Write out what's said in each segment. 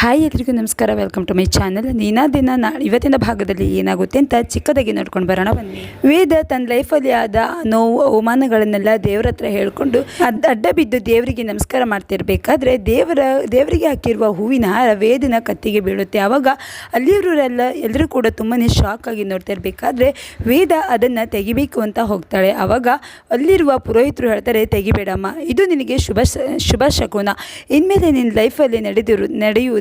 Hi ಎಲ್ರಿಗೂ ನಮಸ್ಕಾರ welcome to my channel ನೀನಾ ದಿನ ನಾ ಇವತ್ತಿನ ಭಾಗದಲ್ಲಿ ಏನಾಗುತ್ತೆ ಅಂತ ಚಿಕ್ಕದಾಗಿ ನೋಡ್ಕೊಂಡು ಬರೋಣ ಬನ್ನಿ. ವೇದ ತನ್ನ ಲೈಫಲ್ಲಿ ಆದ ನೋವು, ಅವಮಾನಗಳನ್ನೆಲ್ಲ ದೇವ್ರ ಹತ್ರ ಹೇಳ್ಕೊಂಡು ಅಡ್ಡ ಬಿದ್ದು ದೇವರಿಗೆ ನಮಸ್ಕಾರ ಮಾಡ್ತಿರ್ಬೇಕಾದ್ರೆ ದೇವರ, ದೇವರಿಗೆ ಹಾಕಿರುವ ಹೂವಿನ ಹಾರ ವೇದನ ಕತ್ತಿಗೆ ಬೀಳುತ್ತೆ. ಆವಾಗ ಅಲ್ಲಿರೋರೆಲ್ಲ ಎಲ್ಲರೂ ಕೂಡ ತುಂಬಾ ಶಾಕ್ ಆಗಿ ನೋಡ್ತಾ ಇರಬೇಕಾದ್ರೆ ವೇದ ಅದನ್ನು ತೆಗಿಬೇಕು ಅಂತ ಹೋಗ್ತಾಳೆ. ಆವಾಗ ಅಲ್ಲಿರುವ ಪುರೋಹಿತರು ಹೇಳ್ತಾರೆ, ತೆಗಿಬೇಡಮ್ಮ, ಇದು ನಿನಗೆ ಶುಭ ಶುಭ ಶಕುನ. ಇನ್ಮೇಲೆ ನಿನ್ನ ಲೈಫಲ್ಲಿ ನಡೆದಿರು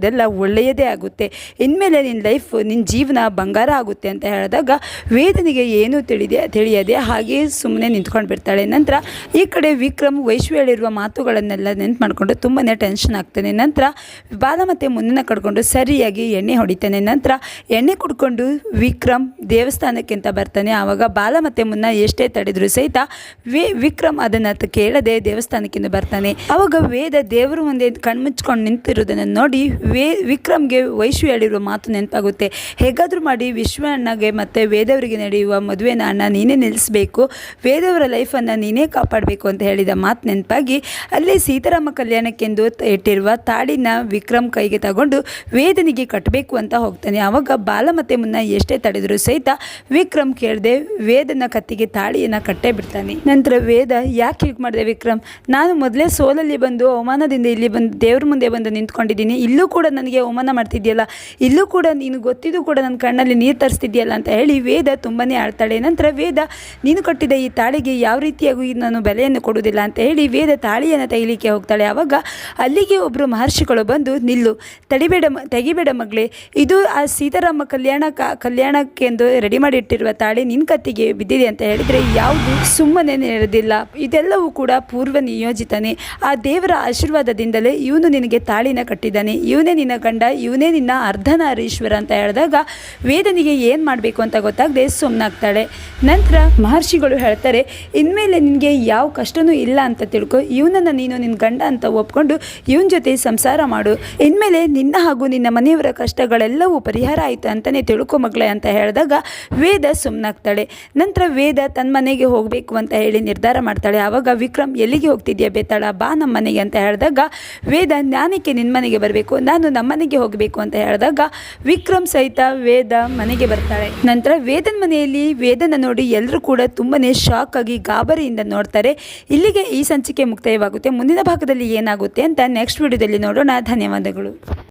ನಡೆಯುವುದೆಲ್ಲ ಒಳ್ಳೆಯದೇ ಆಗುತ್ತೆ. ಇನ್ಮೇಲೆ ನಿನ್ನ ಲೈಫ್ ನಿನ್ನ ಜೀವನ ಬಂಗಾರ ಆಗುತ್ತೆ ಅಂತ ಹೇಳಿದಾಗ ವೇದನಿಗೆ ಏನೂ ತಿಳಿದೆ, ತಿಳಿಯದೆ ಹಾಗೆ ಸುಮ್ಮನೆ ನಿಂತ್ಕೊಂಡು ಬಿಡ್ತಾಳೆ. ನಂತರ ಈ ಕಡೆ ವಿಕ್ರಮ್ ವೈಶ್ವ ಹೇಳಿರುವ ಮಾತುಗಳನ್ನೆಲ್ಲ ನೆನ್ಪು ಮಾಡಿಕೊಂಡು ತುಂಬಾ ಟೆನ್ಷನ್ ಆಗ್ತಾನೆ. ನಂತರ ಬಾಲ ಮತ್ತೆ ಮುಂದಿನ ಕಡ್ಕೊಂಡು ಸರಿಯಾಗಿ ಎಣ್ಣೆ ಹೊಡಿತಾನೆ. ನಂತರ ಎಣ್ಣೆ ಕುಡ್ಕೊಂಡು ವಿಕ್ರಮ್ ದೇವಸ್ಥಾನಕ್ಕೆ ಅಂತ ಬರ್ತಾನೆ. ಆವಾಗ ಬಾಲ ಮತ್ತೆ ಮುನ್ನ ಎಷ್ಟೇ ತಡೆದ್ರು ಸಹಿತ ವಿ, ವಿಕ್ರಮ್ ಅದನ್ನ ಕೇಳದೆ ದೇವಸ್ಥಾನಕ್ಕಿಂತ ಬರ್ತಾನೆ. ಆವಾಗ ವೇದ ದೇವರು ಮುಂದೆ ಕಣ್ಮುಚ್ಕೊಂಡು ನಿಂತಿರುವುದನ್ನು ನೋಡಿ ವೇ ವಿಕ್ರಮ್ಗೆ ವೈಶ್ವಿ ಹೇಳಿರುವ ಮಾತು ನೆನಪಾಗುತ್ತೆ. ಹೇಗಾದರೂ ಮಾಡಿ ವಿಶ್ವ ಅಣ್ಣಗೆ ಮತ್ತು ವೇದವರಿಗೆ ನಡೆಯುವ ಮದುವೆನ ಅಣ್ಣ ನೀನೇ ನಿಲ್ಲಿಸಬೇಕು. ವೇದವರ ಲೈಫನ್ನು ನೀನೇ ಕಾಪಾಡಬೇಕು ಅಂತ ಹೇಳಿದ ಮಾತು ನೆನಪಾಗಿ ಅಲ್ಲಿ ಸೀತಾರಾಮ ಕಲ್ಯಾಣಕ್ಕೆಂದು ಇಟ್ಟಿರುವ ತಾಳಿನ ವಿಕ್ರಮ್ ಕೈಗೆ ತಗೊಂಡು ವೇದನಿಗೆ ಕಟ್ಟಬೇಕು ಅಂತ ಹೋಗ್ತಾನೆ. ಆವಾಗ ಬಾಲ ಮತ್ತೆ ಮುನ್ನ ಎಷ್ಟೇ ತಡೆದರೂ ಸಹಿತ ವಿಕ್ರಮ್ ಕೇಳಿದೆ ವೇದನ ಕತ್ತಿಗೆ ತಾಳಿಯನ್ನು ಕಟ್ಟೇ ಬಿಡ್ತಾನೆ. ನಂತರ ವೇದ, ಯಾಕೆ ಹೀಗೆ ಮಾಡಿದೆ ವಿಕ್ರಮ್? ನಾನು ಮೊದಲೇ ಸೋಲಲ್ಲಿ ಬಂದು ಅವಮಾನದಿಂದ ಇಲ್ಲಿ ಬಂದು ದೇವ್ರ ಮುಂದೆ ಬಂದು ನಿಂತ್ಕೊಂಡಿದ್ದೀನಿ. ಇಲ್ಲೂ ಕೂಡ ನನಗೆ ಅವಮಾನ ಮಾಡ್ತಿದ್ಯಲ್ಲ? ಇಲ್ಲೂ ಕೂಡ ನೀನು ಗೊತ್ತಿದ್ದು ಕೂಡ ನನ್ನ ಕಣ್ಣಲ್ಲಿ ನೀರು ತರಿಸ್ತಿದ್ಯಲ್ಲ ಅಂತ ಹೇಳಿ ವೇದ ತುಂಬಾ ಆಡ್ತಾಳೆ ನಂತರ ವೇದ, ನೀನು ಕಟ್ಟಿದ ಈ ತಾಳಿಗೆ ಯಾವ ರೀತಿಯಾಗೂ ನಾನು ಬೆಲೆಯನ್ನು ಕೊಡುವುದಿಲ್ಲ ಅಂತ ಹೇಳಿ ವೇದ ತಾಳಿಯನ್ನು ತೆಗಿಲಿಕ್ಕೆ ಹೋಗ್ತಾಳೆ. ಆವಾಗ ಅಲ್ಲಿಗೆ ಒಬ್ಬರು ಮಹರ್ಷಿಗಳು ಬಂದು ನಿಲ್ಲು, ತಡಿಬೇಡ ತೆಗಿಬೇಡ ಮಗಳೇ. ಇದು ಆ ಸೀತಾರಾಮ ಕಲ್ಯಾಣ ಕ- ಕಲ್ಯಾಣಕ್ಕೆಂದು ರೆಡಿ ಮಾಡಿಟ್ಟಿರುವ ತಾಳಿ ನಿನ್ನ ಕತ್ತಿಗೆ ಬಿದ್ದಿದೆ ಅಂತ ಹೇಳಿದರೆ ಯಾವುದು ಸುಮ್ಮನೆ ನಡೆದಿಲ್ಲ ಇದೆಲ್ಲವೂ ಕೂಡ ಪೂರ್ವ ನಿಯೋಜಿತನೇ. ಆ ದೇವರ ಆಶೀರ್ವಾದದಿಂದಲೇ ಇವನು ನಿನಗೆ ತಾಳಿನ ಕಟ್ಟಿದ್ದಾನೆ. ಇವನೇ ನಿನ್ನ ಗಂಡ ಇವನೇ ನಿನ್ನ ಅರ್ಧನಾರೀಶ್ವರ ಅಂತ ಹೇಳಿದಾಗ ವೇದನಿಗೆ ಏನು ಮಾಡಬೇಕು ಅಂತ ಗೊತ್ತಾಗದೆ ಸುಮ್ಮನಾಗ್ತಾಳೆ ನಂತರ ಮಹರ್ಷಿಗಳು ಹೇಳ್ತಾರೆ, ಇನ್ಮೇಲೆ ನಿನಗೆ ಯಾವ ಕಷ್ಟನೂ ಇಲ್ಲ ಅಂತ ತಿಳ್ಕೊ, ಇವನನ್ನು ನೀನು ನಿನ್ನ ಗಂಡ ಅಂತ ಒಪ್ಕೊಂಡು ಇವನ ಜೊತೆ ಸಂಸಾರ ಮಾಡು. ಇನ್ಮೇಲೆ ನಿನ್ನ ಹಾಗೂ ನಿನ್ನ ಮನೆಯವರ ಕಷ್ಟಗಳೆಲ್ಲವೂ ಪರಿಹಾರ ಆಯಿತು ಅಂತಲೇ ತಿಳ್ಕೊ ಮಗಳೇ ಅಂತ ಹೇಳಿದಾಗ ವೇದ ಸುಮ್ಮನಾಗ್ತಾಳೆ ನಂತರ ವೇದ ತನ್ನ ಮನೆಗೆ ಹೋಗಬೇಕು ಅಂತ ಹೇಳಿ ನಿರ್ಧಾರ ಮಾಡ್ತಾಳೆ. ಆವಾಗ ವಿಕ್ರಮ್, ಎಲ್ಲಿಗೆ ಹೋಗ್ತಿದ್ಯಾ ಬೇತಾಳ? ಬಾ ನಮ್ಮ ಮನೆಗೆ ಅಂತ ಹೇಳಿದಾಗ ವೇದ, ಜ್ಞಾನಕ್ಕೆ ನಿನ್ನ ಮನೆಗೆ ಬರಬೇಕು. ನಾನು ನಮ್ಮ ಮನೆಗೆ ಹೋಗಬೇಕು ಅಂತ ಹೇಳಿದಾಗ ವಿಕ್ರಮ್ ಸಹಿತ ವೇದ ಮನೆಗೆ ಬರ್ತಾಳೆ. ನಂತರ ವೇದನ ಮನೆಯಲ್ಲಿ ವೇದನ ನೋಡಿ ಎಲ್ಲರೂ ಕೂಡ ತುಂಬನೇ ಶಾಕ್ ಆಗಿ ಗಾಬರಿಯಿಂದ ನೋಡ್ತಾರೆ. ಇಲ್ಲಿಗೆ ಈ ಸಂಚಿಕೆ ಮುಕ್ತಾಯವಾಗುತ್ತೆ. ಮುಂದಿನ ಭಾಗದಲ್ಲಿ ಏನಾಗುತ್ತೆ ಅಂತ ನೆಕ್ಸ್ಟ್ ವಿಡಿಯೋದಲ್ಲಿ ನೋಡೋಣ. ಧನ್ಯವಾದಗಳು.